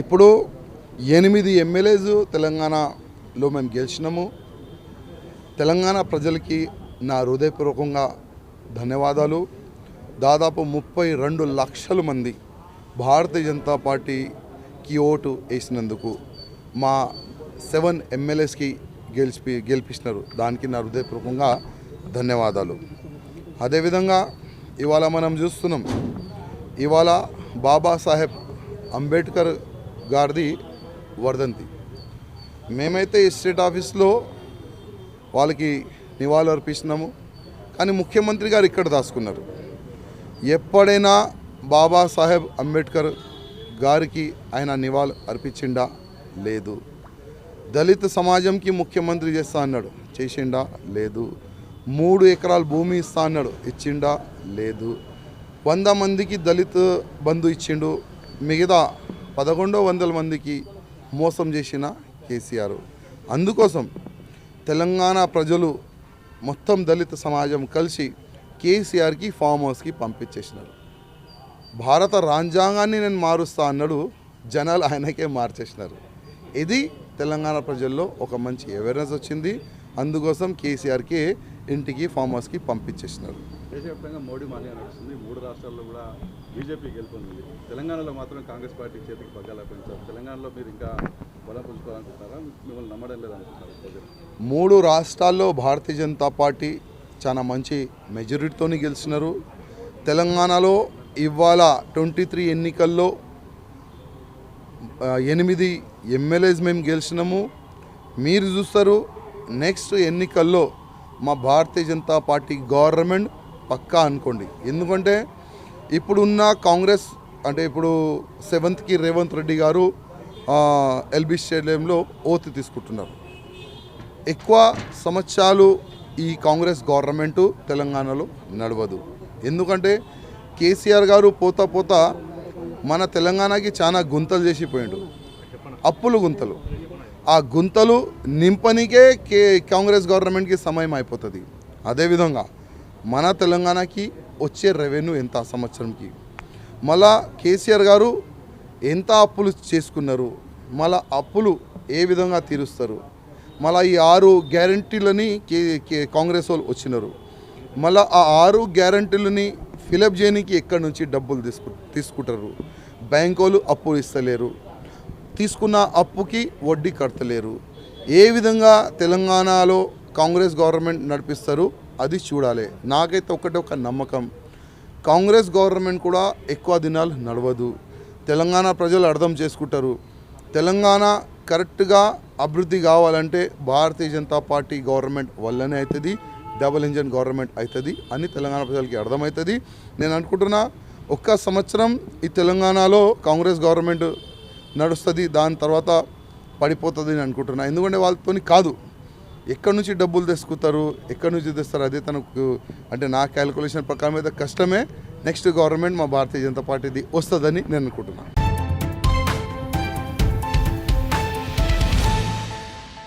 ఇప్పుడు ఎనిమిది ఎమ్మెల్యేస్ తెలంగాణలో మేము గెలిచినాము. తెలంగాణ ప్రజలకి నా హృదయపూర్వకంగా ధన్యవాదాలు. దాదాపు ముప్పై రెండు లక్షల మంది భారతీయ జనతా పార్టీకి ఓటు వేసినందుకు మా సెవెన్ ఎమ్మెల్యేస్కి గెలిపి గెలిపించినారు దానికి నా హృదయపూర్వకంగా ధన్యవాదాలు. అదేవిధంగా ఇవాళ మనం చూస్తున్నాం ఇవాళ బాబాసాహెబ్ అంబేద్కర్ గారిది వర్ధంతి. మేమైతే ఈ స్టేట్ ఆఫీస్లో వాళ్ళకి నివాళులు అర్పిస్తున్నాము. కానీ ముఖ్యమంత్రి గారు ఇక్కడ దాచుకున్నారు. ఎప్పుడైనా బాబాసాహెబ్ అంబేద్కర్ గారికి ఆయన నివాళులు అర్పించిండా? లేదు. దళిత సమాజంకి ముఖ్యమంత్రి చేస్తా అన్నాడు. చేసిండా? లేదు. మూడు ఎకరాల భూమి ఇస్తా అన్నాడు. ఇచ్చిండా? లేదు. వంద మందికి దళిత బంధు ఇచ్చిండు. మిగతా పదకొండో వందల మందికి మోసం చేసిన కేసీఆర్. అందుకోసం తెలంగాణ ప్రజలు మొత్తం దళిత సమాజం కలిసి కేసీఆర్కి ఫామ్ హౌస్కి పంపించేసినారు. భారత రాజ్యాంగాన్ని నేను మారుస్తా అన్నాడు జనాలు ఆయనకే మార్చేసినారు. ఇది తెలంగాణ ప్రజల్లో ఒక మంచి అవేర్నెస్ వచ్చింది. అందుకోసం కేసీఆర్కి ఇంటికి ఫామ్ హౌస్కి పంపించేసినారు. దేశవ్యాప్తంగా మోడీ మాల్యా నడుస్తుంది. మూడు రాష్ట్రాల్లో కూడా బీజేపీ గెలుపొందింది. తెలంగాణలో మాత్రం కాంగ్రెస్ పార్టీ చేతికి పగ్గాలపించారు తెలంగాణలో మీరు ఇంకా బలం పుంజుకోవాలనుకుంటారా మిమ్మల్ని నమ్మడం లేదనుకుంటారు మూడు రాష్ట్రాల్లో భారతీయ జనతా పార్టీ చాలా మంచి మెజారిటీతో గెలిచినారు. తెలంగాణలో ఇవాళ ట్వంటీ త్రీ ఎన్నికల్లో ఎనిమిది ఎమ్మెల్యేస్ మేము గెలిచినాము. మీరు చూస్తారు నెక్స్ట్ ఎన్నికల్లో మా భారతీయ జనతా పార్టీ గవర్నమెంట్ పక్కా అనుకోండి. ఎందుకంటే ఇప్పుడున్న కాంగ్రెస్ అంటే ఇప్పుడు సెవెంత్కి రేవంత్ రెడ్డి గారు ఎల్బీ స్టేడియంలో ఓత్ తీసుకుంటున్నారు. ఎక్కువ సంవత్సరాలు ఈ కాంగ్రెస్ గవర్నమెంటు తెలంగాణలో నడవదు. ఎందుకంటే కేసీఆర్ గారు పోతా పోతా మన తెలంగాణకి చాలా గుంతలు చేసిపోయిండు. అప్పులు గుంతలు. ఆ గుంతలు నింపనికే కే కాంగ్రెస్ గవర్నమెంట్కి సమయం అయిపోతుంది. అదేవిధంగా మన తెలంగాణకి వచ్చే రెవెన్యూ ఎంత సంవత్సరంకి? మళ్ళా కేసీఆర్ గారు ఎంత అప్పులు చేసుకున్నారు? మళ్ళా అప్పులు ఏ విధంగా తీరుస్తారు? మళ్ళా ఈ ఆరు గ్యారంటీలని కే కే కాంగ్రెస్ వాళ్ళు వచ్చినారు. మళ్ళా ఆ ఆరు గ్యారంటీలని ఫిలప్ చేయడానికి ఎక్కడి నుంచి డబ్బులు తీసుకు తీసుకుంటారు? బ్యాంకు వాళ్ళు అప్పులు ఇస్తలేరు. తీసుకున్న అప్పుకి వడ్డీ కడతలేరు. ఏ విధంగా తెలంగాణలో కాంగ్రెస్ గవర్నమెంట్ నడిపిస్తారు? అది చూడాలి. నాకైతే ఒకటే ఒక నమ్మకం. కాంగ్రెస్ గవర్నమెంట్ కూడా ఎక్కువ దినాలు నడవదు. తెలంగాణ ప్రజలు అర్థం చేసుకుంటారు. తెలంగాణ కరెక్ట్గా అభివృద్ధి కావాలంటే భారతీయ జనతా పార్టీ గవర్నమెంట్ వల్లనే అవుతుంది డబుల్ ఇంజన్ గవర్నమెంట్ అవుతుంది అని తెలంగాణ ప్రజలకి అర్థమవుతుంది నేను అనుకుంటున్నా ఒక్క సంవత్సరం ఈ తెలంగాణలో కాంగ్రెస్ గవర్నమెంట్ నడుస్తుంది దాని తర్వాత పడిపోతుంది అని అనుకుంటున్నా. ఎందుకంటే వాళ్ళతోని కాదు. ఎక్కడి నుంచి డబ్బులు తెచ్చుకుంటారు ఎక్కడి నుంచి తెస్తారు అదే తనకు అంటే నా క్యాలిక్యులేషన్ ప్రకారం అయితే కష్టమే. నెక్స్ట్ గవర్నమెంట్ మా భారతీయ జనతా పార్టీది వస్తుందని నేను అనుకుంటున్నాను.